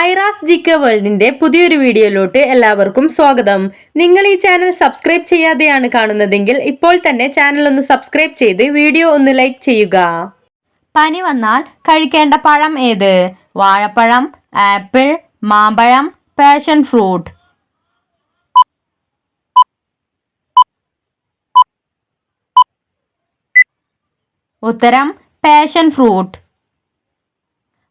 ഐറാസ് ജിക്ക വേൾഡിന്റെ പുതിയൊരു വീഡിയോയിലോട്ട് എല്ലാവർക്കും സ്വാഗതം. നിങ്ങൾ ഈ ചാനൽ സബ്സ്ക്രൈബ് ചെയ്യാതെയാണ് കാണുന്നതെങ്കിൽ ഇപ്പോൾ തന്നെ ചാനൽ ഒന്ന് സബ്സ്ക്രൈബ് ചെയ്ത് വീഡിയോ ഒന്ന് ലൈക്ക് ചെയ്യുക. പനി വന്നാൽ കഴിക്കേണ്ട പഴം ഏത്? വാഴപ്പഴം ആപ്പിൾ മാമ്പഴം പാഷൻ ഫ്രൂട്ട്. ഉത്തരം പാഷൻ ഫ്രൂട്ട്.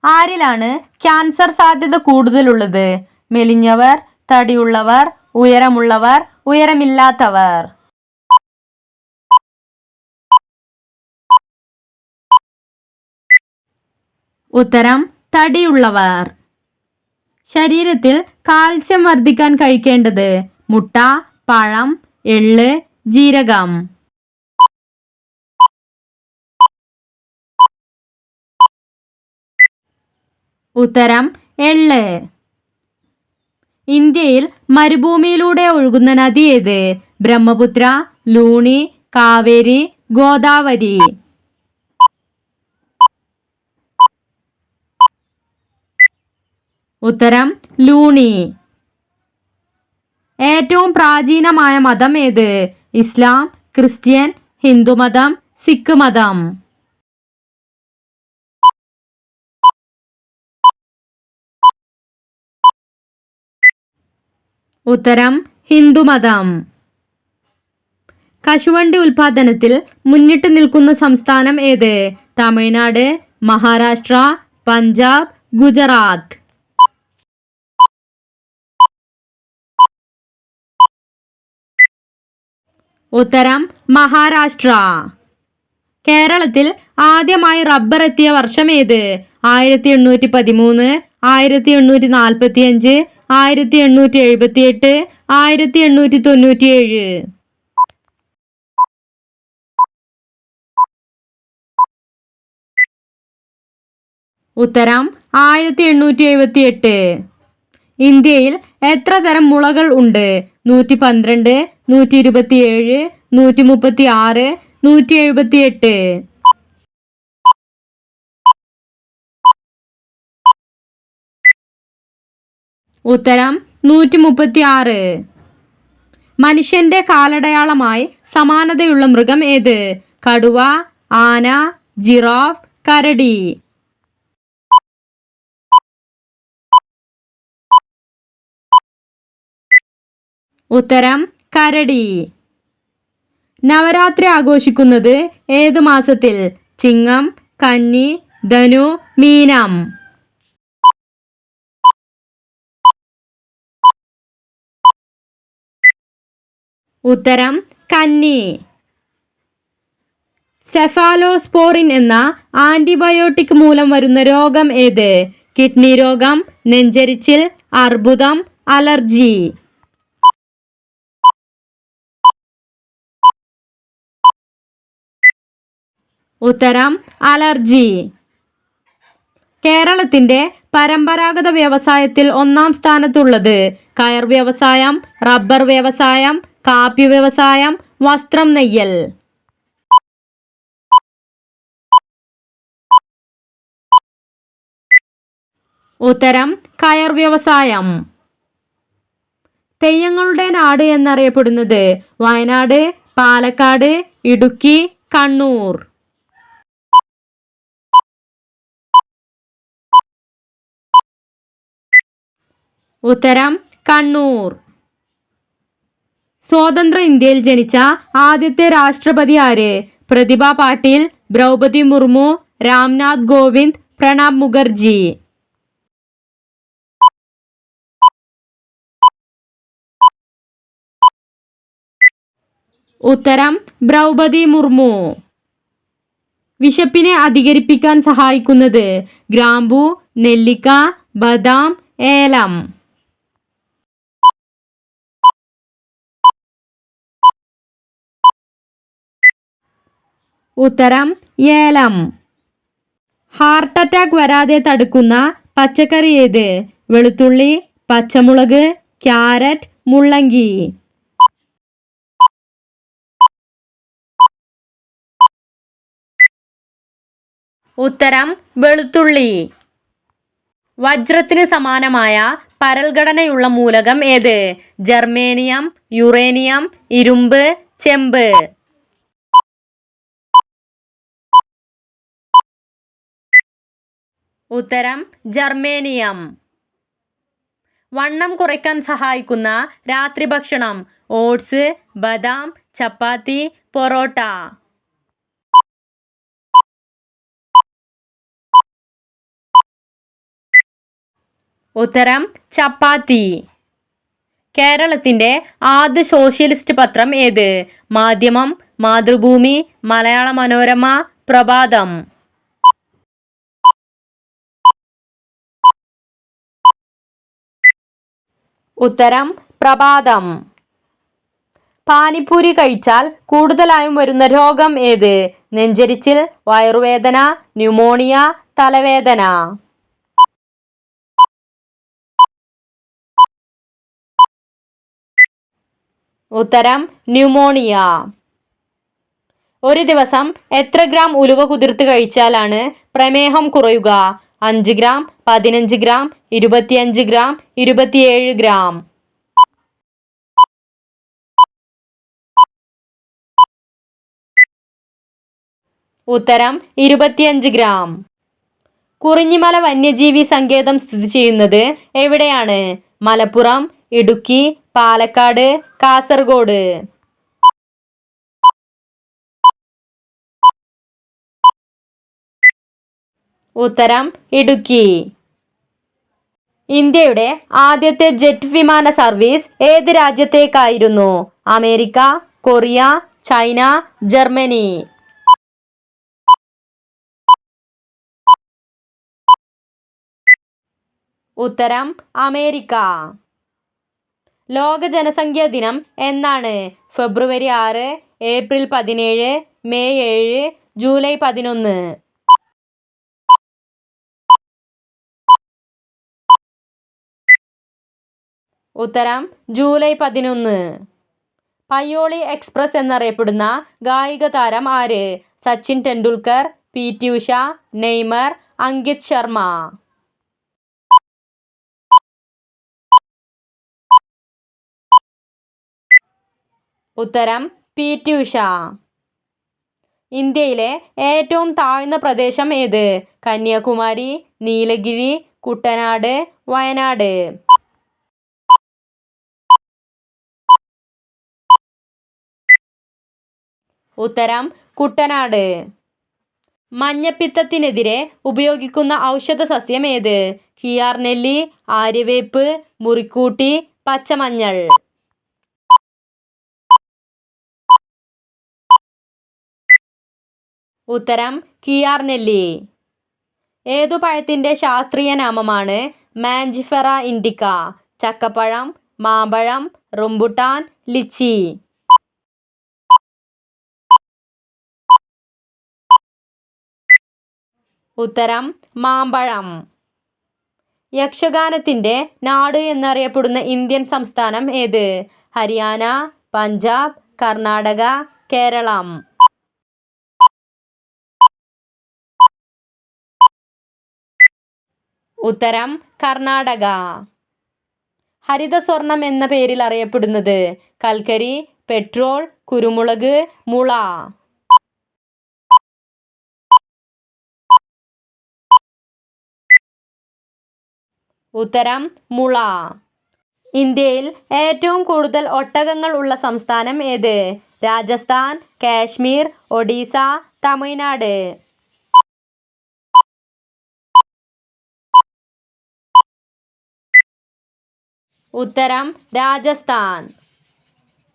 ആരിലാണ് ക്യാൻസർ സാധ്യത കൂടുതലുള്ളത്? മെലിഞ്ഞവർ തടിയുള്ളവർ ഉയരമുള്ളവർ ഉയരമില്ലാത്തവർ. ഉത്തരം തടിയുള്ളവർ. ശരീരത്തിൽ കാൽസ്യം വർദ്ധിക്കാൻ കഴിക്കേണ്ടത് മുട്ട പഴം എള്ള് ജീരകം. ഉത്തരം എള്ള്. ഇന്ത്യയിൽ മരുഭൂമിയിലൂടെ ഒഴുകുന്ന നദി ഏത്? ബ്രഹ്മപുത്ര ലൂണി കാവേരി ഗോദാവരി. ഉത്തരം ലൂണി. ഏറ്റവും പ്രാചീനമായ മതം ഏത്? ഇസ്ലാം ക്രിസ്ത്യൻ ഹിന്ദുമതം സിഖ് മതം. ഉത്തരം ഹിന്ദുമതം കശുവണ്ടി ഉൽപാദനത്തിൽ മുന്നിട്ട് നിൽക്കുന്ന സംസ്ഥാനം ഏത്? തമിഴ്നാട് മഹാരാഷ്ട്ര പഞ്ചാബ് ഗുജറാത്ത്. ഉത്തരം മഹാരാഷ്ട്ര. കേരളത്തിൽ ആദ്യമായി റബ്ബർ എത്തിയ വർഷം ഏത്? ആയിരത്തി എണ്ണൂറ്റി പതിമൂന്ന് ആയിരത്തി എണ്ണൂറ്റി നാൽപ്പത്തി അഞ്ച് ആയിരത്തി എണ്ണൂറ്റി എഴുപത്തി എട്ട് ആയിരത്തി എണ്ണൂറ്റി തൊണ്ണൂറ്റി ഏഴ് ഉത്തരം ആയിരത്തി എണ്ണൂറ്റി എഴുപത്തി എട്ട് ഇന്ത്യയിൽ എത്ര തരം മുളകൾ ഉണ്ട്? നൂറ്റി പന്ത്രണ്ട് നൂറ്റി ഇരുപത്തി ഏഴ് നൂറ്റി മുപ്പത്തി ആറ് നൂറ്റി എഴുപത്തി എട്ട് ഉത്തരം നൂറ്റി മുപ്പത്തി ആറ് മനുഷ്യന്റെ കാലടയാളമായി സമാനതയുള്ള മൃഗം ഏത്? കടുവ ആന ജിറാഫ് കരടി. ഉത്തരം കരടി. നവരാത്രി ആഘോഷിക്കുന്നത് ഏത് മാസത്തിൽ? ചിങ്ങം കന്നി ധനു മീനം. ഉത്തരം കന്നി. സെഫാലോസ്പോറിൻ എന്ന ആന്റിബയോട്ടിക് മൂലം വരുന്ന രോഗം ഏത്? കിഡ്നി രോഗം നെഞ്ചരിച്ചിൽ അർബുദം അലർജി. ഉത്തരം അലർജി. കേരളത്തിന്റെ പരമ്പരാഗത വ്യവസായത്തിൽ ഒന്നാം സ്ഥാനത്തുള്ളത് കയർ വ്യവസായം റബ്ബർ വ്യവസായം കാപ്പി വ്യവസായം വസ്ത്രം നെയ്യൽ. ഉത്തരം കയർ വ്യവസായം. തെയ്യങ്ങളുടെ നാട് എന്നറിയപ്പെടുന്നത് വയനാട് പാലക്കാട് ഇടുക്കി കണ്ണൂർ. ഉത്തരം കണ്ണൂർ. സ്വതന്ത്ര ഇന്ത്യയിൽ ജനിച്ച ആദ്യത്തെ രാഷ്ട്രപതി ആര്? പ്രതിഭ പാട്ടീൽ ദ്രൗപതി മുർമു രാംനാഥ് ഗോവിന്ദ് പ്രണബ് മുഖർജി. ഉത്തരം ദ്രൗപതി മുർമു. വിശപ്പിനെ അധികരിപ്പിക്കാൻ സഹായിക്കുന്നത് ഗ്രാമ്പു നെല്ലിക്ക ബദാം ഏലം. ഉത്തരം ഏലം. ഹാർട്ട് അറ്റാക്ക് വരാതെ തടുക്കുന്ന പച്ചക്കറി ഏത്? വെളുത്തുള്ളി പച്ചമുളക് ക്യാരറ്റ് മുള്ളങ്കി. ഉത്തരം വെളുത്തുള്ളി. വജ്രത്തിന് സമാനമായ പരൽഘടനയുള്ള മൂലകം ഏത്? ജർമേനിയം യുറേനിയം ഇരുമ്പ് ചെമ്പ്. ഉത്തരം ജർമേനിയം വണ്ണം കുറയ്ക്കാൻ സഹായിക്കുന്ന രാത്രി ഭക്ഷണം ഓട്സ് ബദാം ചപ്പാത്തി പൊറോട്ട. ഉത്തരം ചപ്പാത്തി. കേരളത്തിന്റെ ആദ്യ സോഷ്യലിസ്റ്റ് പത്രം ഏത്? മാധ്യമം മാതൃഭൂമി മലയാള മനോരമ പ്രഭാതം. ഉത്തരം പ്രഭാതം. പാനിപ്പൂരി കഴിച്ചാൽ കൂടുതലായും വരുന്ന രോഗം ഏത്? നെഞ്ചരിച്ചിൽ വയറുവേദന ന്യൂമോണിയ തലവേദന. ഉത്തരം ന്യൂമോണിയ. ഒരു ദിവസം എത്ര ഗ്രാം ഉലുവ കുതിർത്ത് കഴിച്ചാലാണ് പ്രമേഹം കുറയുക? അഞ്ച് ഗ്രാം പതിനഞ്ച് ഗ്രാം ഇരുപത്തിയഞ്ച് ഗ്രാം ഇരുപത്തിയേഴ് ഗ്രാം. ഉത്തരം ഇരുപത്തിയഞ്ച് ഗ്രാം. കുറിഞ്ഞിമല വന്യജീവി സങ്കേതം സ്ഥിതി ചെയ്യുന്നത് എവിടെയാണ്? മലപ്പുറം ഇടുക്കി പാലക്കാട് കാസർഗോഡ്. ഉത്തരം ഇടുക്കി. ഇന്ത്യയുടെ ആദ്യത്തെ ജെറ്റ് വിമാന സർവീസ് ഏത് രാജ്യത്തേക്കായിരുന്നു? America Korea China Germany. ഉത്തരം അമേരിക്ക. ലോക ജനസംഖ്യാ ദിനം എന്നാണ്. ഫെബ്രുവരി ആറ് ഏപ്രിൽ പതിനേഴ് മെയ് ഏഴ് ജൂലൈ പതിനൊന്ന്. ഉത്തരം ജൂലൈ പതിനൊന്ന്. പയ്യോളി എക്സ്പ്രസ് എന്നറിയപ്പെടുന്ന ഗായിക താരം ആര്? Sachin Tendulkar P T Usha Neymar Ankit Sharma. ഉത്തരം പി ടി ഉഷ. ഇന്ത്യയിലെ ഏറ്റവും താഴ്ന്ന പ്രദേശം ഏത്? കന്യാകുമാരി നീലഗിരി കുട്ടനാട് വയനാട്. ഉത്തരം കുട്ടനാട്. മഞ്ഞപ്പിത്തത്തിനെതിരെ ഉപയോഗിക്കുന്ന ഔഷധ സസ്യം ഏത്? കിയാർനെല്ലി ആര്യവേപ്പ് മുറിക്കൂട്ടി പച്ചമഞ്ഞൾ. ഉത്തരം കിയാർനെല്ലി ഏതു പഴത്തിന്റെ ശാസ്ത്രീയ നാമമാണ് മാഞ്ചിഫെറ ഇൻഡിക്ക? ചക്കപ്പഴം മാമ്പഴം റുംബുട്ടാൻ ലിച്ചി. ഉത്തരം മാമ്പഴം. യക്ഷഗാനത്തിന്റെ നാട് എന്നറിയപ്പെടുന്ന ഇന്ത്യൻ സംസ്ഥാനം ഏത്? ഹരിയാന പഞ്ചാബ് കർണാടക കേരളം. ഉത്തരം കർണാടക. ഹരിത സ്വർണം എന്ന പേരിൽ അറിയപ്പെടുന്നത് കൽക്കരി പെട്രോൾ കുരുമുളക് മുള. ഉത്തരം മുള. ഇന്ത്യയിൽ ഏറ്റവും കൂടുതൽ ഒട്ടകങ്ങൾ ഉള്ള സംസ്ഥാനം ഏത്? രാജസ്ഥാൻ കാശ്മീർ ഒഡീസ തമിഴ്നാട്. ഉത്തരം രാജസ്ഥാൻ.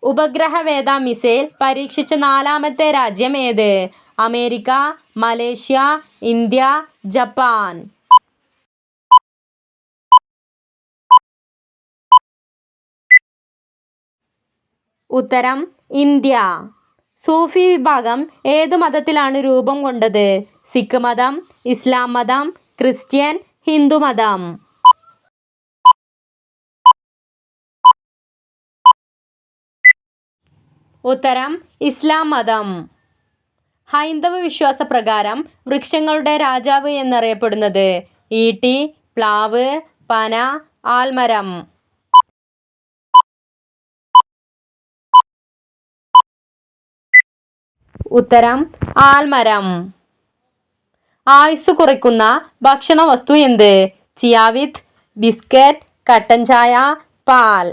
ഉപഗ്രഹവേദ മിസൈൽ പരീക്ഷിച്ച നാലാമത്തെ രാജ്യം ഏത്? America Malaysia India Japan. ഉത്തരം ഇന്ത്യ. സൂഫി വിഭാഗം ഏത് മതത്തിലാണ് രൂപം കൊണ്ടത്? സിഖ് മതം ഇസ്ലാം മതം ക്രിസ്ത്യൻ ഹിന്ദു മതം. ഉത്തരം ഇസ്ലാം മതം. ഹൈന്ദവ വിശ്വാസപ്രകാരം വൃക്ഷങ്ങളുടെ രാജാവ് എന്നറിയപ്പെടുന്നത്. ഈട്ടി പ്ലാവ് പന ആൽമരം. ഉത്തരം ആൽമരം. ആയുസ് കുറയ്ക്കുന്ന ഭക്ഷണ വസ്തു എന്ത്? ചിയാവിത്ത് ബിസ്ക്കറ്റ് കട്ടൻ ചായ പാൽ.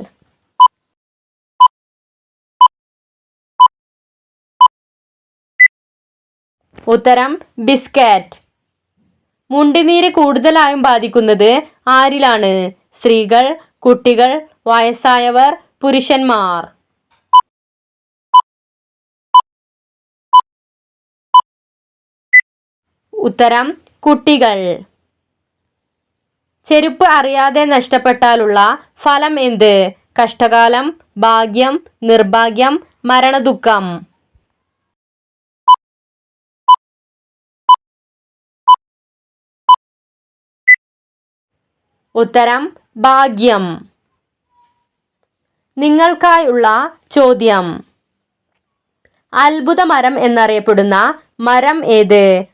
ഉത്തരം ബിസ്ക്കറ്റ് മുണ്ടിനീര് കൂടുതലായും ബാധിക്കുന്നത് ആരിലാണ്? സ്ത്രീകൾ കുട്ടികൾ വയസ്സായവർ പുരുഷന്മാർ. ഉത്തരം കുട്ടികൾ. ചെരുപ്പ് അറിയാതെ നഷ്ടപ്പെട്ടാലുള്ള ഫലം എന്ത്? കഷ്ടകാലം ഭാഗ്യം നിർഭാഗ്യം മരണദുഃഖം. ഉത്തരം ഭാഗ്യം. നിങ്ങൾക്കായുള്ള ചോദ്യം. അത്ഭുത മരം എന്നറിയപ്പെടുന്ന മരം ഏത്?